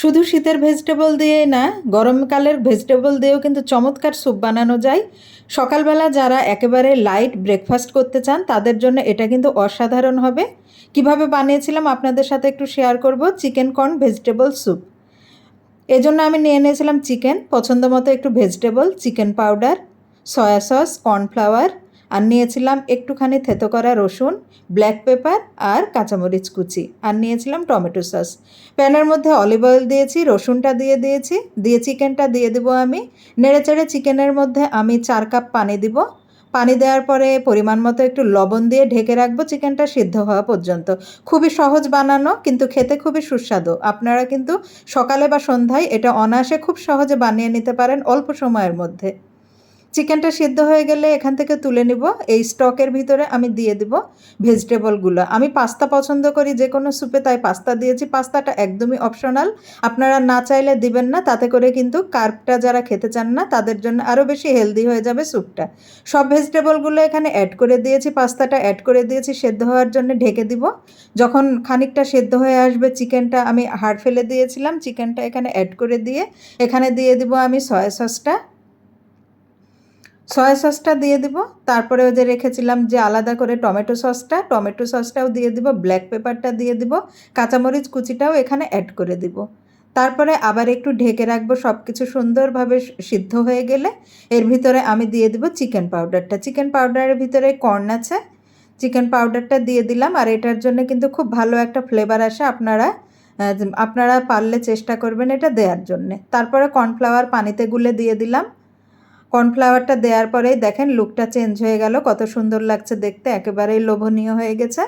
শুধু শীতের ভেজিটেবল দিয়েই না, গরমকালের ভেজিটেবল দিয়েও কিন্তু চমৎকার স্যুপ বানানো যায়। সকালবেলা যারা একেবারে লাইট ব্রেকফাস্ট করতে চান, তাদের জন্য এটা কিন্তু অসাধারণ হবে। কীভাবে বানিয়েছিলাম আপনাদের সাথে একটু শেয়ার করব চিকেন কর্ন ভেজিটেবল স্যুপ এজন্য আমি নিয়ে নিয়েছিলাম চিকেন পছন্দ মতো একটু vegetable chicken powder soya sauce cornflour আর নিয়েছিলাম একটুখানি থেতো করা রসুন ব্ল্যাক পেপার আর কাঁচামরিচ কুচি। আর নিয়েছিলাম টমেটো সস। প্যানের মধ্যে অলিভ অয়েল দিয়েছি, রসুনটা দিয়ে দিয়েছি, দিয়ে চিকেনটা দিয়ে দেবো আমি। নেড়ে চেড়ে চিকেনের মধ্যে আমি চার কাপ পানি দিব। পানি দেওয়ার পরে পরিমাণ মতো একটু লবণ দিয়ে ঢেকে রাখব চিকেনটা সিদ্ধ হওয়া পর্যন্ত। খুবই সহজ বানানো, কিন্তু খেতে খুবই সুস্বাদু। আপনারা কিন্তু সকালে বা সন্ধ্যায় এটা অনায়াসে খুব সহজে বানিয়ে নিতে পারেন অল্প সময়ের মধ্যে। চিকেনটা সিদ্ধ হয়ে গেলে এখান থেকে তুলে নিব। এই স্টকের ভিতরে আমি দিয়ে দিব ভেজিটেবলগুলো। আমি পাস্তা পছন্দ করি, যে কোনো স্যুপে তাই পাস্তা দিয়েছি। পাস্তাটা একদমই অপশনাল আপনারা না চাইলে দিবেন না, তাতে করে কিন্তু কার্পটা যারা খেতে চান না, তাদের জন্য আরও বেশি হেলদি হয়ে যাবে স্যুপটা সব ভেজিটেবলগুলো এখানে অ্যাড করে দিয়েছি, পাস্তাটা অ্যাড করে দিয়েছি, সেদ্ধ হওয়ার জন্য ঢেকে দিব। যখন খানিকটা সেদ্ধ হয়ে আসবে চিকেনটা আমি হাড় ফেলে দিয়েছিলাম চিকেনটা এখানে অ্যাড করে দিয়ে, এখানে দিয়ে দিব আমি সয়া সসটা সয়া সসটা দিয়ে দিব। তারপরে ওই যে রেখেছিলাম যে আলাদা করে টমেটো সসটা, টমেটো সসটাও দিয়ে দিব, ব্ল্যাক পেপারটা দিয়ে দিব, কাঁচামরিচ কুচিটাও এখানে অ্যাড করে দিব। তারপরে আবার একটু ঢেকে রাখব সব কিছু সুন্দরভাবে সিদ্ধ হয়ে গেলে। এর ভিতরে আমি দিয়ে দিব চিকেন পাউডারটা। চিকেন পাউডারের ভিতরে কর্ন আছে। চিকেন পাউডারটা দিয়ে দিলাম আর এটার জন্য কিন্তু খুব ভালো একটা ফ্লেভার আসে আপনারা আপনারা পারলে চেষ্টা করবেন এটা দেওয়ার জন্যে। তারপরে কর্নফ্লাওয়ার পানিতে গুলে দিয়ে দিলাম। কর্নফ্লাওয়ারটা দেওয়ার পরেই দেখেন লুকটা চেঞ্জ হয়ে গেল, কত সুন্দর লাগছে দেখতে, একেবারেই লোভনীয় হয়ে গেছে।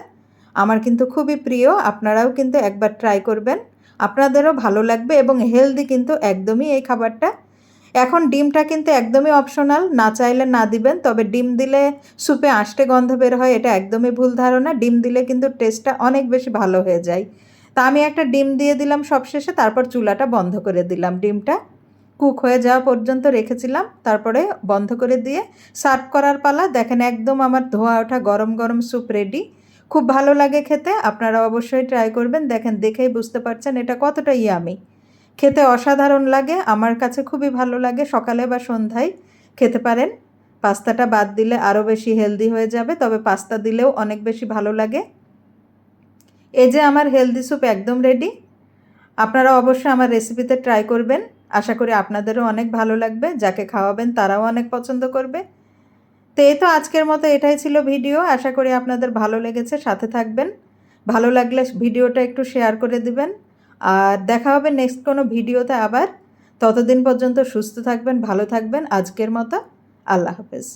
আমার কিন্তু খুবই প্রিয়, আপনারাও কিন্তু একবার ট্রাই করবেন। আপনাদেরও ভালো লাগবে এবং হেলদি কিন্তু একদমই এই খাবারটা। এখন ডিমটা কিন্তু একদমই অপশনাল না চাইলে না দিবেন, তবে ডিম দিলে স্যুপে আষ্টে গন্ধ বের হয়, এটা একদমই ভুল ধারণা। ডিম দিলে কিন্তু টেস্টটা অনেক বেশি ভালো হয়ে যায়। তা আমি একটা ডিম দিয়ে দিলাম সবশেষে, তারপর চুলাটা বন্ধ করে দিলাম ডিমটা। কুক হয়ে যাওয়া পর্যন্ত রেখেছিলাম। তারপরে বন্ধ করে দিয়ে সার্ভ করার পালা। দেখেন একদম আমার ধোয়া ওঠা গরম গরম স্যুপ রেডি খুব ভালো লাগে খেতে। আপনারা অবশ্যই ট্রাই করবেন। দেখেন, দেখেই বুঝতে পারছেন এটা কতটা ইয়ামি খেতে অসাধারণ লাগে। আমার কাছে খুবই ভালো লাগে। সকালে বা সন্ধ্যায় খেতে পারেন। পাস্তাটা বাদ দিলে আরও বেশি হেলদি হয়ে যাবে। তবে পাস্তা দিলেও অনেক বেশি ভালো লাগে। এই যে আমার হেলদি স্যুপ একদম রেডি আপনারা অবশ্যই আমার রেসিপিতে ট্রাই করবেন। আশা করি আপনাদেরও অনেক ভালো লাগবে, যাকে খাওয়াবেন তারাও অনেক পছন্দ করবে। তো এই তো আজকের মতো এটাই ছিল ভিডিও, আশা করি আপনাদের ভালো লেগেছে, সাথে থাকবেন। ভালো লাগলে ভিডিওটা একটু শেয়ার করে দিবেন। আর দেখা হবে নেক্সট কোনো ভিডিওতে আবার। ততদিন পর্যন্ত সুস্থ থাকবেন, ভালো থাকবেন, আজকের মতো। আল্লাহ হাফেজ।